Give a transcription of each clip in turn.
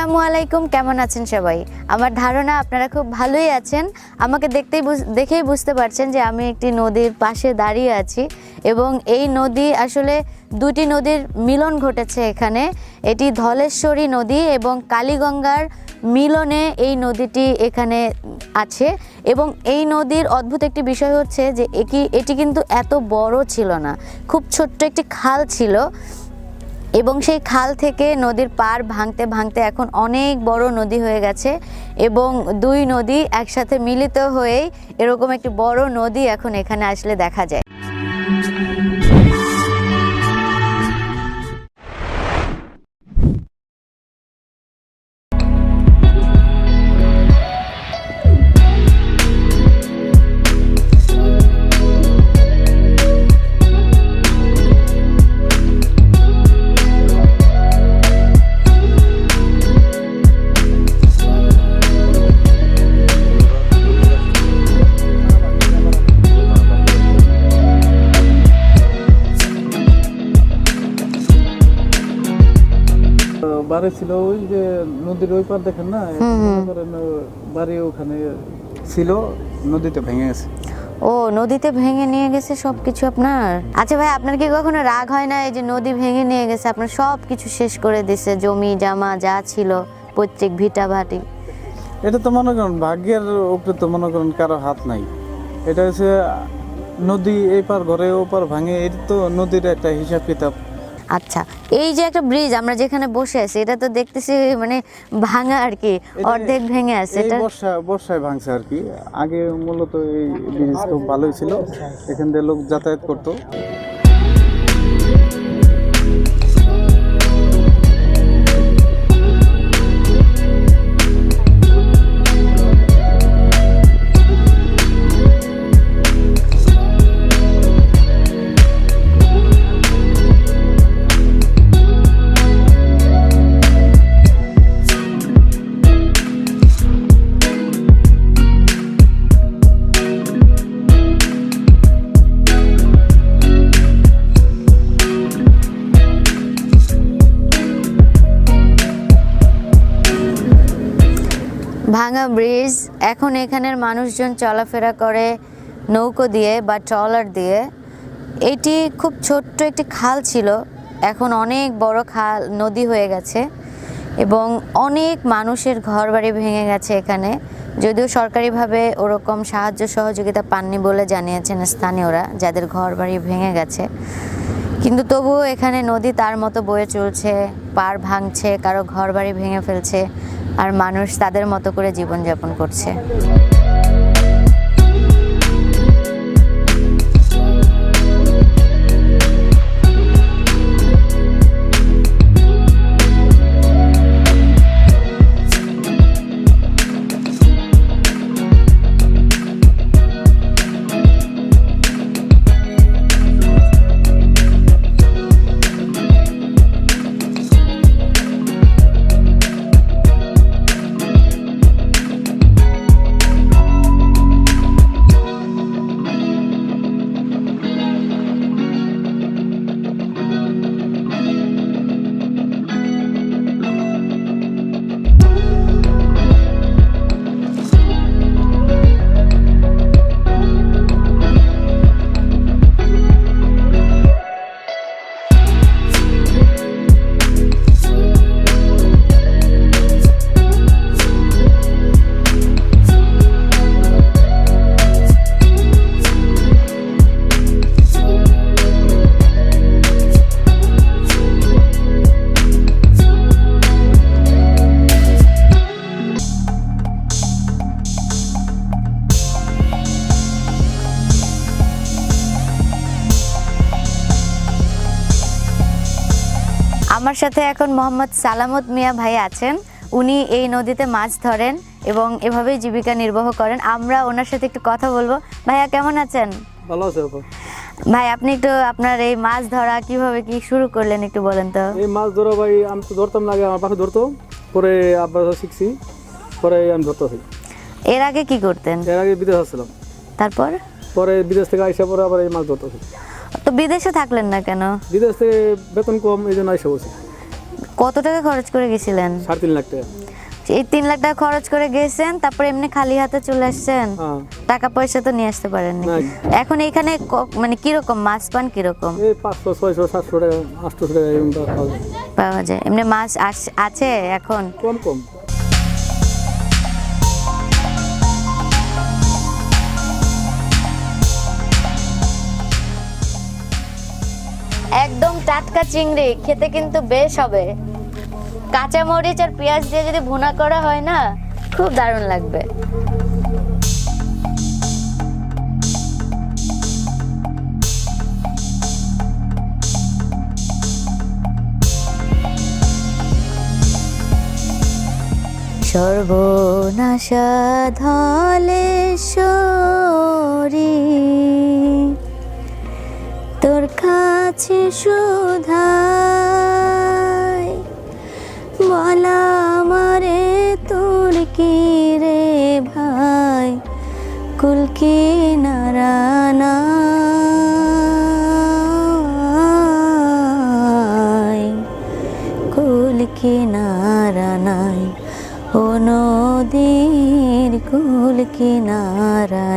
আসসালামু আলাইকুম, কেমন আছেন সবাই? আমার ধারণা আপনারা খুব ভালোই আছেন। আমাকে দেখতেই দেখেই বুঝতে পারছেন যে আমি একটি নদীর পাশে দাঁড়িয়ে আছি এবং এই নদী আসলে দুটি নদীর মিলন ঘটেছে এখানে। এটি ধলেশ্বরী নদী এবং কালীগঙ্গার মিলনে এই নদীটি এখানে আছে এবং এই নদীর অদ্ভুত একটি বিষয় হচ্ছে যে এটি এটি কিন্তু এত বড় ছিল না। খুব ছোট্ট একটি খাল ছিল। এবং সেই খাল থেকে নদীর পার ভাঙতে ভাঙতে এখন অনেক বড় নদী হয়ে গেছে এবং দুই নদী একসাথে মিলিত হয়েই এরকম একটি বড় নদী এখন এখানে আসলে দেখা যায়। বাড়ি ছিল ওই যে নদীর ওই পার দেখেন না? বাড়ি ওখানে ছিল নদীতে ভেঙে গেছে। ও নদীতে ভেঙে নিয়ে গেছে সব কিছু আপনার? আচ্ছা ভাই আপনার কি কখনো রাগ হয় না এই যে নদী ভেঙে নিয়ে গেছে? আপনার সব কিছু শেষ করে দিছে জমি জামা যা ছিল পৈতৃক ভিটা ভাটি। এটা তো মনে করেন ভাগ্যের উপরে তো মনে করেন কারও হাত নাই। এটা হচ্ছে নদী এই পার ঘরে ও পার ভাঙে এটা তো নদীর একটা হিসাব কিতাব আচ্ছা এই যে একটা ব্রিজ আমরা যেখানে বসে আছি এটা তো দেখতেছি মানে ভাঙা আর কি অর্ধেক ভেঙে আছে এটা বর্ষা বর্ষায় ভাঙছে আর কি। আগে মূলত এই ব্রিজ খুব ভালোই ছিল। এখান দিয়ে লোক যাতায়াত করতো। ভাঙা ব্রিজ, এখন এখানের মানুষজন চলাফেরা করে নৌকো দিয়ে বা ট্রলার দিয়ে। এটি খুব ছোট্ট একটি খাল ছিল, এখন অনেক বড় খাল, নদী হয়ে গেছে এবং অনেক মানুষের ঘরবাড়ি ভেঙে গেছে এখানে। যদিও সরকারিভাবে ওরকম সাহায্য সহযোগিতা পাননি বলে জানিয়েছেন স্থানীয়রা, যাদের ঘরবাড়ি ভেঙে গেছে। কিন্তু তবুও এখানে নদী তার মতো বয়ে চলছে, পার ভাঙছে, কারও ঘরবাড়ি ভেঙে ফেলছে। আর মানুষ তাদের মতো করে জীবনযাপন করছে। আমার সাথে এখন মোহাম্মদ সালামত মিয়া ভাই আছেন। উনি এই নদীতে মাছ ধরেন এবং এভাবেই জীবিকা নির্বাহ করেন। আমরা ওনার সাথে একটু কথা বলব। ভাইয়া কেমন আছেন? ভালো আছে ভাই আপনি একটু আপনার এই মাছ ধরা কীভাবে কি শুরু করলেন একটু বলেন তো। এই মাছ ধরা ভাই আমি তো ধরতাম না আগে আমার পাশে ধরতো। পরে আব্বা শিখছি পরে আমি ধরতেছি এর আগে কি করতেন? এর আগে বিদেশ আসছিলাম। তারপর? পরে বিদেশ থেকে আইসা পরে আবার এই মাছ ধরতেছি তো বিদেশে থাকলেন না কেন? বিদেশ থেকে বেতন কম এই জন্য আইসা বলছি কত টাকা খরচ করে গেছিলেন? সাড়ে তিন লাখ টাকা। এই তিন লাখ টাকা খরচ করে গেছেন তারপরে এমনি খালি হাতে চলে আসছেন? হ্যাঁ। টাকা পয়সা তো নিয়ে আসতে পারেননি এখন এখানে ক- মানে কীরকম মাছ পান কীরকম? এই পাঁচশো ছয়শো সাতশো টাকা আটশো টাকা পাওয়া যায়। এমনি মাছ আছে এখন? কম কম। টাটকা চিংড়ি, খেতে কিন্তু বেশ হবে। কাঁচা মরিচ আর পেঁয়াজ দিয়ে যদি ভুনা করা হয় না, খুব দারুণ লাগবে। সর্বনাশা ধলেশ্বরী সুধাই বলা মারে, তোর কি রে ভাই? কুলকি নারানা কুল কিনারা নাই ও নদীর কুল কিনারা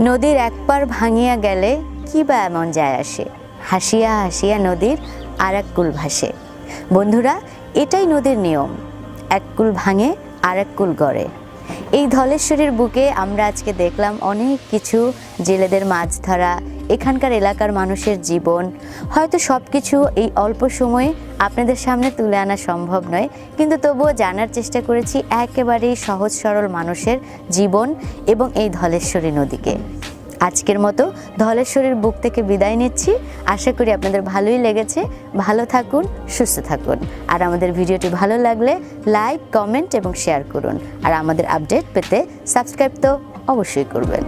নদীর একবার ভাঙিয়া গেলে কি বা এমন যায় আসে? হাসিয়া হাসিয়া নদীর আর এক কুল ভাসে। বন্ধুরা, এটাই নদীর নিয়ম। এক কুল ভাঙে আর এক কুল গড়ে। এই ধলেশ্বরীর বুকে আমরা আজকে দেখলাম অনেক কিছু, জেলেদের মাছ ধরা এখানকার এলাকার মানুষের জীবন। হয়তো সব কিছু এই অল্প সময়ে আপনাদের সামনে তুলে আনা সম্ভব নয়, কিন্তু তবুও জানার চেষ্টা করেছি একেবারেই সহজ সরল মানুষের জীবন এবং এই ধলেশ্বরী নদীকে। আজকের মতো ধলেশ্বরীর বুক থেকে বিদায় নিচ্ছি। আশা করি আপনাদের ভালোই লেগেছে। ভালো থাকুন, সুস্থ থাকুন। আর আমাদের ভিডিওটি ভালো লাগলে লাইক, কমেন্ট এবং শেয়ার করুন। আর আমাদের আপডেট পেতে সাবস্ক্রাইব তো অবশ্যই করবেন।